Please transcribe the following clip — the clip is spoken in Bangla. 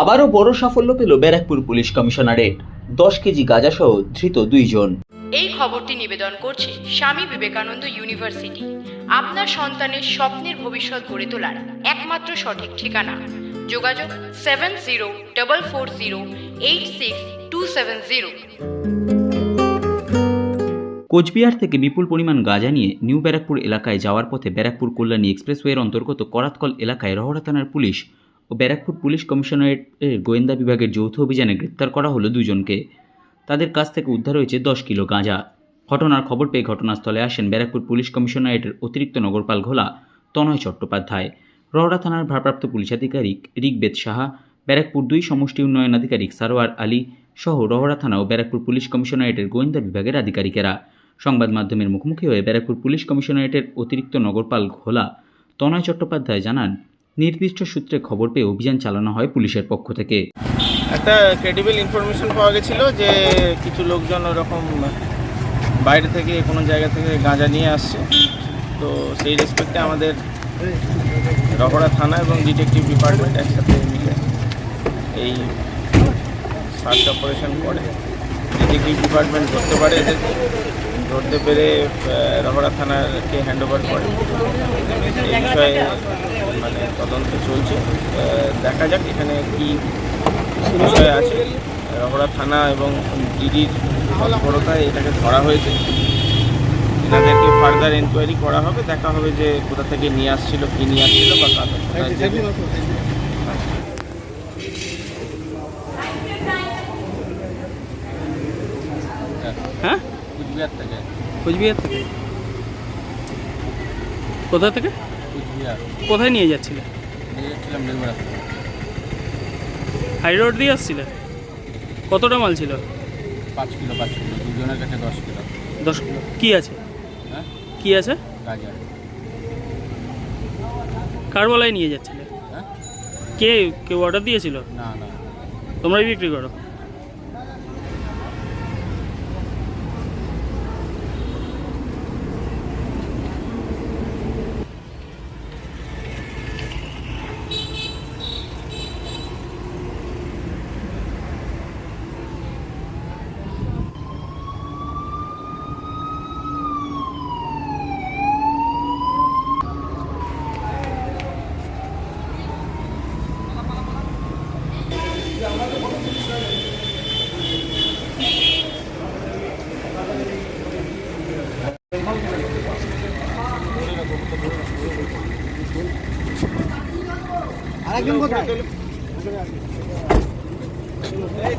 আবারও বড় সাফল্য পেল ব্যারাকপুর পুলিশ কমিশনারেট। দশ কেজি গাঁজাসহ ধৃত দুইজন। এই খবরটি নিবেদন করছে স্বামী বিবেকানন্দ ইউনিভার্সিটি। আপনার সন্তানের স্বপ্নের ভবিষ্যৎ গড়ে তোলার একমাত্র সঠিক ঠিকানা। যোগাযোগ seven zero double four zero eight six two seven zero. Cooch Behar থেকে বিপুল পরিমাণ গাঁজা নিয়ে নিউ ব্যারাকপুর এলাকায় যাওয়ার পথে ব্যারাকপুর কল্যাণী এক্সপ্রেসওয়ের অন্তর্গত করাতকল এলাকায় রহরা থানার পুলিশ ও ব্যারাকপুর পুলিশ কমিশনারেটের গোয়েন্দা বিভাগের যৌথ অভিযানে গ্রেপ্তার করা হলো দুজনকে। তাদের কাছ থেকে উদ্ধার হয়েছে দশ কিলো গাঁজা। ঘটনার খবর পেয়ে ঘটনাস্থলে আসেন ব্যারাকপুর পুলিশ কমিশনারেটের অতিরিক্ত নগরপাল ঘোলা তনয় চট্টোপাধ্যায়। রহরা থানার ভারপ্রাপ্ত পুলিশ আধিকারিক ঋগ্বেদ সাহা, ব্যারাকপুর দুই সমষ্টি উন্নয়ন আধিকারিক সারোয়ার আলী সহ রহরা থানা ও ব্যারাকপুর পুলিশ কমিশনারেটের গোয়েন্দা বিভাগের আধিকারিকেরা। সংবাদ মাধ্যমের মুখোমুখি হয়ে ব্যারাকপুর পুলিশ কমিশনারেটের অতিরিক্ত নগরপাল ঘোলা তনয় চট্টোপাধ্যায় জানান নির্দিষ্ট সূত্রে খবর পেয়ে অভিযান চালানো হয় পুলিশের পক্ষ থেকে। একটা ক্রেডিবল ইনফরমেশন পাওয়া গেছিল যে কিছু লোকজন ওরকম বাইরে থেকে কোনো জায়গা থেকে গাঁজা নিয়ে আসছে। তো সেই রেসপেক্টে আমাদের রহড়া থানা এবং ডিটেকটিভ ডিপার্টমেন্ট একসাথে মিলে এই সার্চ অপারেশন করে। ডিটেকটিভ ডিপার্টমেন্ট ধরতে পারে ধরতে পেরে রহড়া থানাকে হ্যান্ড ওভার করে। এই বিষয়ে তদন্ত চলছে। দেখা যাক এখানে কি বিষয় আছে। রহড়া থানা এবং ডিডির তৎপরতায় এটাকে ধরা হয়েছে। এনাদেরকে ফার্দার এনকোয়ারি করা হবে। দেখা হবে যে কোথা থেকে নিয়ে আসছিল কি নিয়ে আসছিল বা কাদের হ্যাঁ? কুচবিহার থেকে। কোচবিহার থেকে। কোথা থেকে? কুচবিহার কোথায় নিয়ে যাচ্ছিলে? নিয়ে যাচ্ছিলাম নেলমারা হাই রোড দিয়ে আসছিলে? কতটা মাল ছিল? পাঁচ কিলো পাঁচ কিলো দুজনের কাছে দশ কিলো। দশ কিলো। কী আছে? হ্যাঁ? কী আছে? গাজা কার বলায় নিয়ে যাচ্ছিলে? হ্যাঁ? কে কেউ অর্ডার দিয়েছিল? না না। তোমরাই বিক্রি করো। আরেকজন কোথায় এই